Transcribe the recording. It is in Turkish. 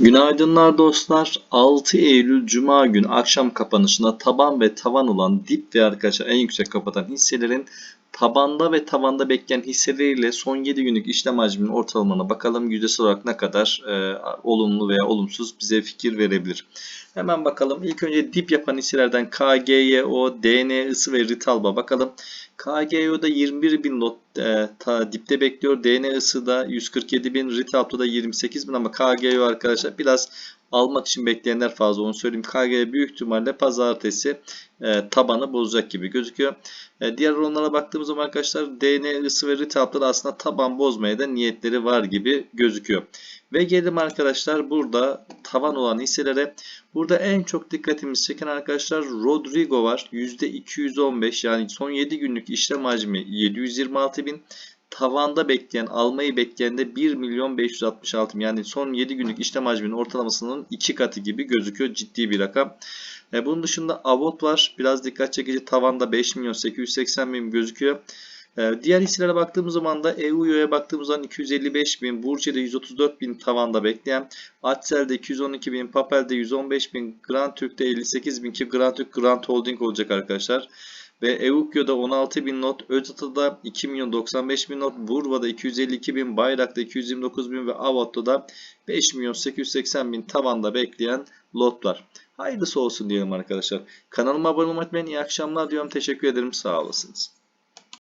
Günaydınlar dostlar. 6 Eylül Cuma günü akşam kapanışında taban ve tavan olan dip ve arkadaşlar en yüksek kapatan hisselerin tabanda ve tavanda bekleyen hisseleriyle son 7 günlük işlem hacminin ortalamana bakalım yüzdesel olarak ne kadar e, olumlu veya olumsuz bize fikir verebilir. Hemen bakalım. İlk önce dip yapan hisselerden KGYO, DN ısı ve Ritalba bakalım. KGO'da 21 bin lot e, ta dipte bekliyor. DN ısıda 147 bin, Ritalp'ta da 28 bin ama KGO arkadaşlar biraz almak için bekleyenler fazla onu söyleyeyim. KG büyük ihtimalle pazartesi e, tabanı bozacak gibi gözüküyor. E, diğer oranlara baktığımız zaman arkadaşlar DN ısı ve Ritalp'ta da aslında taban bozmaya da niyetleri var gibi gözüküyor. Ve gelelim arkadaşlar burada tavan olan hisselere. Burada en çok dikkatimizi çeken arkadaşlar Rodrigo var. %215 yani son 7 günlük işlem hacmi 726 bin. Tavanda bekleyen, almayı bekleyen de 1 milyon 566 bin. Yani son 7 günlük işlem hacminin ortalamasının 2 katı gibi gözüküyor. Ciddi bir rakam. E bunun dışında Avot var. Biraz dikkat çekici. Tavanda 5 milyon 880 bin gözüküyor. Ee, diğer hisselere baktığımız zaman da EU'ya baktığımız zaman 255 bin, Burçe'de 134 bin tavanda bekleyen, Atsel'de 212 bin, Papel'de 115 bin, Grand Türk'te 58 bin ki Grand Türk Grand Holding olacak arkadaşlar. Ve Eukyo'da 16 bin not, Özata'da 2 milyon 95 bin not, Burva'da 252 bin, Bayrak'ta 229 bin ve Avot'ta da 5 milyon 880 bin tavanda bekleyen lotlar. Hayırlısı olsun diyelim arkadaşlar. Kanalıma abone olmayı unutmayın. İyi akşamlar diyorum. Teşekkür ederim. Sağ olasınız.